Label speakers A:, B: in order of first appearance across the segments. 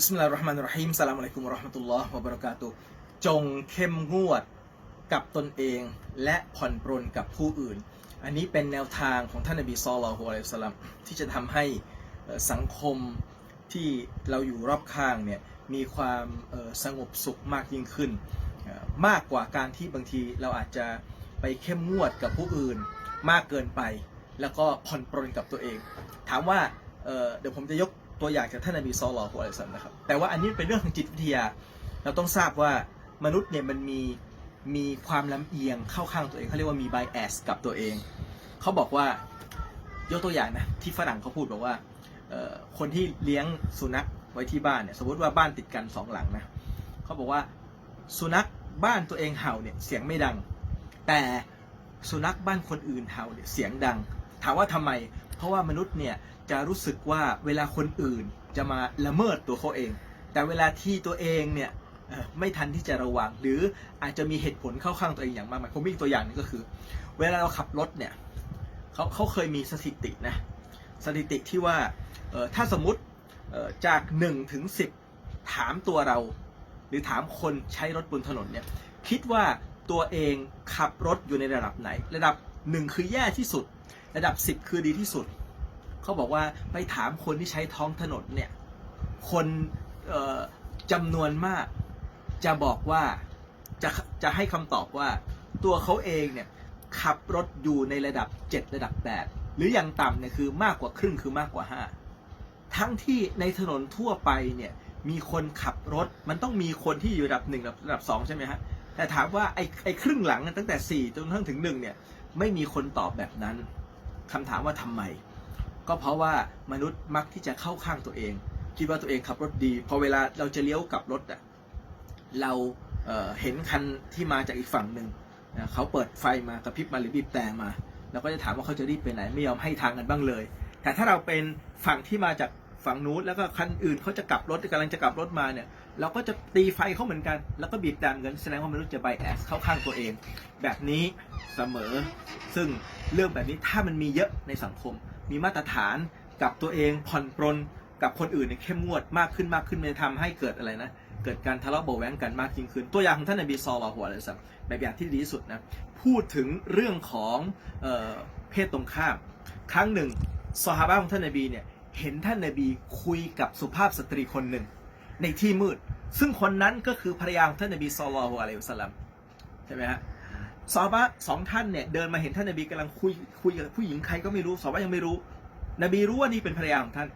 A: บิสมิลลาฮิรเราะห์มานิรเราะฮีมสลามอะลัยกุมวะเราะห์มะตุลลอฮ์วะบะเราะกาตุจงเข้มงวดกับตนเองและผ่อนปรนกับผู้อื่น อันนี้เป็นแนวทางของท่านนบีศ็อลลัลลอฮุอะลัยฮิวะซัลลัมที่จะทำให้สังคมที่เราอยู่รอบข้างเนี่ยมีความสงบสุขมากยิ่งขึ้น มากกว่าการที่บางทีเราอาจจะไปเข้มงวดกับผู้อื่นมากเกินไป แล้วก็ผ่อนปรนกับตัวเอง ถามว่าเเดี๋ยวผมจะยก ตัวอย่างจากท่านนบีซอลลัลลอฮุอะลัยซัมนะครับ แต่ว่าอันนี้เป็นเรื่องของจิตวิทยา เราต้องทราบว่ามนุษย์เนี่ยมันมีมีความลำเอียงเข้าข้างตัวเองเขาเรียกว่ามี bias กับตัวเอง เขาบอกว่ายกตัวอย่างนะที่ฝรั่งเขาพูดบอกว่าคนที่เลี้ยงสุนัขไว้ที่บ้านเนี่ยสมมติว่าบ้านติดกันสองหลังนะเขาบอกว่าสุนัขบ้านตัวเองเห่าเนี่ยเสียงไม่ดัง แต่สุนัขบ้านคนอื่นเห่าเนี่ยเสียงดัง ถามว่าทำไม เพราะว่ามนุษย์เนี่ย จะรู้สึกว่าเวลาคนอื่นจะมาละเมิดตัวเขาเอง แต่เวลาที่ตัวเองเนี่ยไม่ทันที่จะระวัง หรืออาจจะมีเหตุผลเข้าข้างตัวเองอย่างมากมายผมมีตัวอย่างนึงก็คือ เวลาเราขับรถเนี่ยเขาเขาเคยมีสถิตินะสถิติที่ว่าถ้าสมมติจาก1ถึง10 ถามตัวเรา หรือถามคนใช้รถบนถนนเนี่ยคิดว่าตัวเองขับรถอยู่ในระดับไหน ระดับ 1 คือแย่ที่สุด ระดับ 10 คือดีที่สุด เขาบอกว่าไปถามคนที่ใช้ท้องถนนเนี่ย คนจำนวนมากจะบอกว่าจะจะให้คำตอบว่าตัวเขาเองเนี่ยขับรถอยู่ในระดับ 7 ระดับ 8 หรืออย่างต่ำเนี่ยคือมากกว่าครึ่งคือมากกว่า 5 ทั้งที่ในถนนทั่วไปเนี่ยมีคนขับรถมันต้องมีคนที่อยู่ระดับ 1 ระดับระดับ2ใช่ไหมฮะ แต่ถามว่าไอ้ไอ้ครึ่งหลังตั้งแต่ 4 จนกระทั่งถึง 1 เนี่ยไม่มีคนตอบแบบนั้นคำถามว่าทำไม ก็เพราะว่ามนุษย์มักที่จะเข้าข้างตัวเอง คิดว่าตัวเองขับรถดีพอเวลาเราจะเลี้ยวกลับรถอะเราเเห็นคันที่มาจากอีกฝั่งหนึ่งนะเขาเปิดไฟมากระพริบมาหรือบีบแต่มาเราก็จะถามว่าเขาจะรีบไปไหนไม่ยอมให้ทางกันบ้างเลย แต่ถ้าเราเป็นฝั่งที่มาจากฝั่งนู้นแล้วก็คันอื่นเขาจะกลับรถกำลังจะกลับรถมาเนี่ยเราก็จะตีไฟเขาเหมือนกัน แล้วก็บีบแต่เงินแสดงว่ามนุษย์จะไบแอสเข้าข้างตัวเอง แบบนี้เสมอซึ่งเรื่องแบบนี้ถ้ามันมีเยอะในสังคม มีมาตรฐานกับตัวเองผ่อนปรนกับคนอื่นเนี่ยเข้มงวดมากขึ้นมากขึ้นมันทำให้เกิดอะไรนะ เกิดการทะเลาะเบาะแว้งกันมากยิ่งขึ้น ตัวอย่างของท่านนบีซอลลอฮุอะลัยฮิวะซัมแบบอย่างที่ดีที่สุดนะ พูดถึงเรื่องของเออเพศตรงข้าม ครั้งหนึ่งซอฮาบะของท่านนบีเนี่ยเห็นท่านนบีคุยกับสุภาพสตรีคนหนึ่ง ในที่มืด ซึ่งคนนั้นก็คือภรรยาของท่านนบีซอลลัลลอฮุอะลัยฮิวสัลลัมใช่ไหมฮะ ซอบะสองท่านเนี่ยเดินมาเห็นท่านนบีกำลังคุยคุยกับผู้หญิงใครก็ไม่รู้ซอบะยังไม่รู้ นบีรู้ว่านี่เป็นภรรยาของท่าน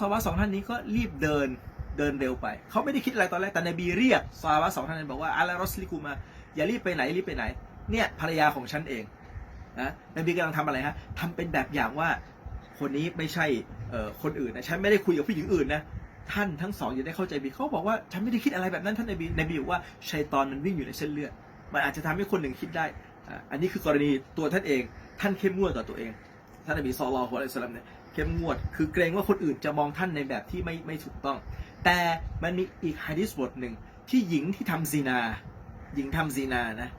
A: ซอบะสองท่านนี้ก็รีบเดินเดินเร็วไป เขาไม่ได้คิดอะไรตอนแรกแต่นบีเรียกซอบะสองท่านนั้นบอกว่าอัลลารอสลิกูมาอย่ารีบไปไหนรีบไปไหน เนี่ยภรรยาของฉันเองนะนบีกำลังทำอะไรฮะทำเป็นแบบอย่างว่าคนนี้ไม่ใช่คนอื่นนะฉันไม่ได้คุยกับผู้หญิงอื่นนะท่านทั้งสองอย่าได้เข้าใจผิดเขาบอกว่าฉันไม่ได้คิดอะไรแบบนั้นท่านนบีนบีบอกว่าชัยตอนมันวิ่งอยู่ในเส้นเลือด มันอาจจะทำให้คนหนึ่งคิดได้ อันนี้คือกรณีตัวท่านเอง ท่านเข้มงวดต่อตัวเอง ท่านนบีซอลลอฮุอะลัยฮิวะซัลลัมเนี่ยเข้มงวด คือเกรงว่าคนอื่นจะมองท่านในแบบที่ไม่ไม่ถูกต้อง แต่มันมีอีกฮะดิษบทหนึ่งที่หญิงที่ทำซีนา หญิงทำซีนานะ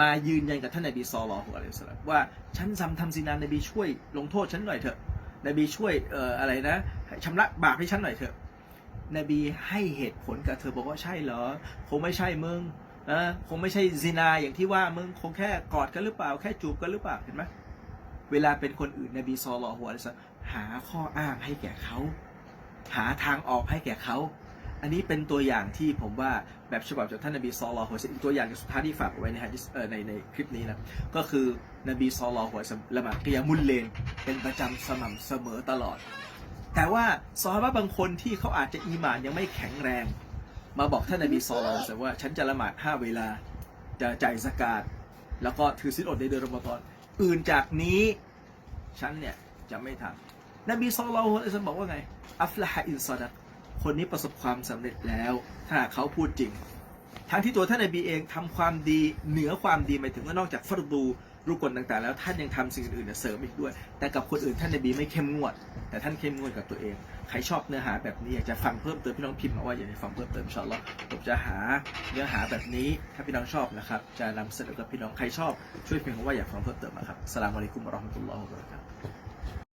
A: มายืนยันกับท่านนบีซอลลอฮุอะลัยฮิวะซัลลัมว่าฉันทำทำซีนานบีช่วยลงโทษฉันหน่อยเถอะ นบีช่วยเอ่ออะไรนะชำระบาปให้ฉันหน่อยเถอะนบีให้เหตุผลกับเธอบอกว่าใช่เหรอคงไม่ใช่มึง นะคงไม่ใช่ซินาอย่างที่ว่ามึงคงแค่กอดกันหรือเปล่า แค่จูบกันหรือเปล่าเห็นไหมเวลาเป็นคนอื่นนบีซอลลัลลอหัวะหาข้ออ้างให้แก่เขาหาทางออกให้แก่เขา อันนี้เป็นตัวอย่างที่ผมว่าแบบฉบับจากท่านนบีซอลลัลลอหัวะอีกตัวอย่างสุดท้ายที่ฝากไว้ในฮะดิษในในคลิปนี้นะ ก็คือนบีซอลลัลลอหัวละหมาดกิยามุลเลน เป็นประจำสม่ำเสมอตลอด แต่ว่าซอฮาบะบางคนที่เขาอาจจะอีหมานยังไม่แข็งแรง มาบอกท่านนบีซอลลัลลอฮุอะลัยฮิวะซัลลัมว่าฉันจะละหมาดห้าเวลาจะจ่ายสกาดแล้วก็ถือศีลอดในเดือนรอมฎอนอื่นจากนี้ฉันเนี่ยจะไม่ทำนบีซอลลัลลอฮุอะลัยฮิวะซัลลัมบอกว่าไงอัฟละฮะอินซอดักคนนี้ประสบความสำเร็จแล้ว ถ้าเขาพูดจริง ทั้งที่ตัวท่านนบีเองทำความดีเหนือความดีหมายถึงว่านอกจากฟัรดู รุกลต่างๆ แล้วท่านยังทำสิ่งอื่นๆเสริมอีกด้วย แต่กับคนอื่นท่านนบีไม่เข้มงวด แต่ท่านเข้มงวดกับตัวเอง ใครชอบเนื้อหาแบบนี้อยากจะฟังเพิ่มเติมพี่น้องพิมพ์มาว่าอยากจะฟังเพิ่มเติมชอัลลอฮ์ผมจะหาเนื้อหาแบบนี้ถ้าพี่น้องชอบนะครับ จะนำเสนอกับพี่น้องใครชอบช่วยพิมพ์มาว่าอยากฟังเพิ่มเติมนะครับสลามอะลัยกุมวะราะห์มะตุลลอฮ์บะเราะกาตุ